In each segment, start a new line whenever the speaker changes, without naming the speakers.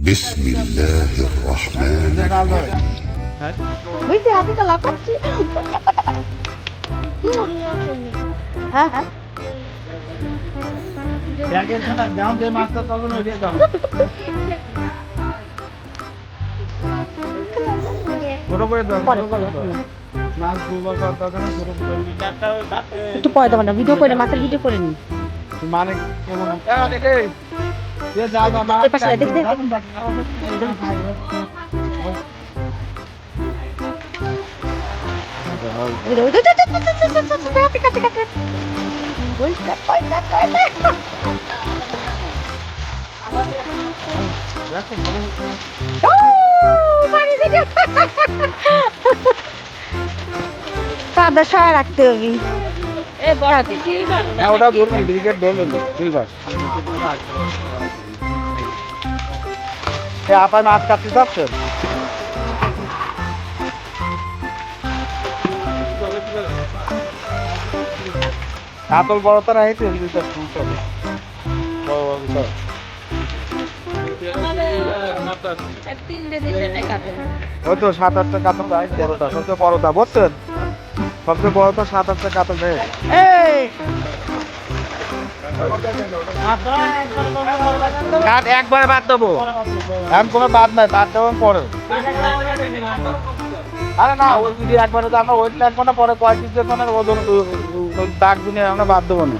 بسم الله الرحمن الرحيم
বুঝতে হাতে তো লাফাচ্ছি হ্যাঁ হ্যাঁ
ব্যাগের খানা দাম যে মাছটা তখন ওই দিয়ে দাও ছোট করে দাও
পরে,
ছোট করে
পরে,
দাও। মাছ দুবার করতে হবে না ছোট করে দিই।
একটু পরে দেবো না ভিডিও করে মাছের ভিডিও করে নি
মানে কেমন এ, দেখে এ যা যা মাছ
এই পাশে, দেখ, দেখ। ওই ওই কাটে কাটে কাটে ওই কাটে কাটে কাদা সয়া রাখতে হবে এ বড়াতে
হ্যাঁ ওটা সিলভার। এ আপা মাছ কাটতে যাচ্ছেন? কাতল বড় দুটো। ওই তো সাত আটটা কাতল বড়টা সবচেয়ে বড়টা বুঝছেন? সবচেয়ে বড়টা সাত আটটা কাতল দেয় কাঠ একবারে বাদ দেবো। এখন কোনো বাদ নাই বাদ দেবো পরে। আরে না ওই যদি একবারে তো আমরা ওই লাগবো না পরে পিস দেখব ওজন দাগ দিনে আমরা বাদ দেবো না।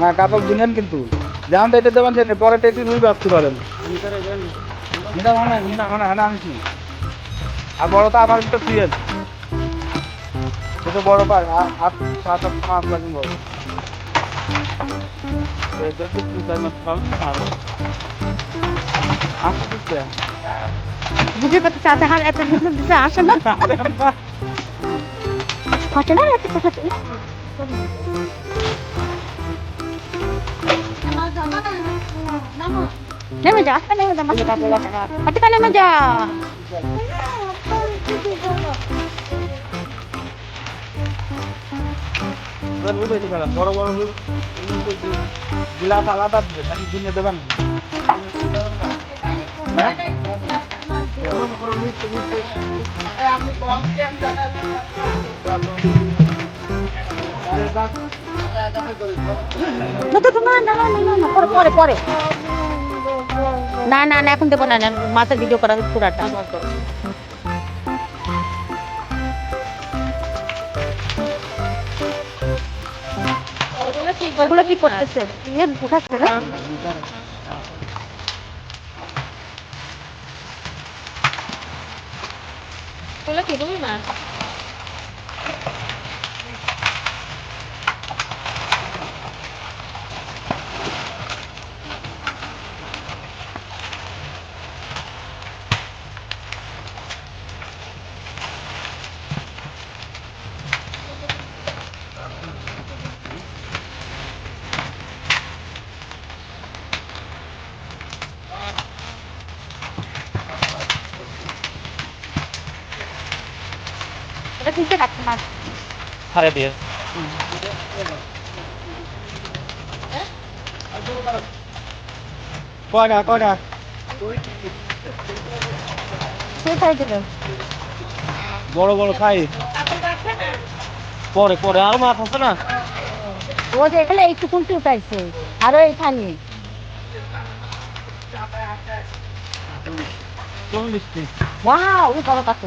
হ্যাঁ কাপড় দিনেন কিন্তু। যেমন টেটে দেবেন সেটা পরে টেটে রুই বাঁচতে পারেন। এটা মানে মানে হ্যাঁ আর বড় তো আমার একটা সিএল সেটা বড় পায় আর আর সাত আট মাস লাগে বড় এটা তো তুই তাই না খাও আর আসতে
বুঝে পারতে চাতে হার এত ভিতরে দিতে আসে না ফটে না এত ফটে নেমে যা আস্তে নেমে যা মাসে কাটে হাতে কানে নেমে যা
বড়
পরে পরে না না না এখন দেবো না মাছের ভিডিও করা পুরাটা। ওগুলো কি করতেছে? ইয়ে ঢুকাচ্ছে না? ওগুলো কি তুমি না
বড় বড় খাই। পরে পরে। আর মাছ আছে না?
ও যে এখানে একটু কুলটি উঠাইছে আরও এখানে।
চল্লিশ পিস
ওয়াও ওই বড় কাছে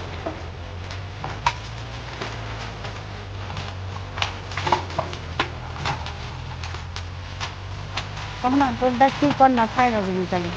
কখন তোর দেখ কি কর না খাই না বুঝি তাহলে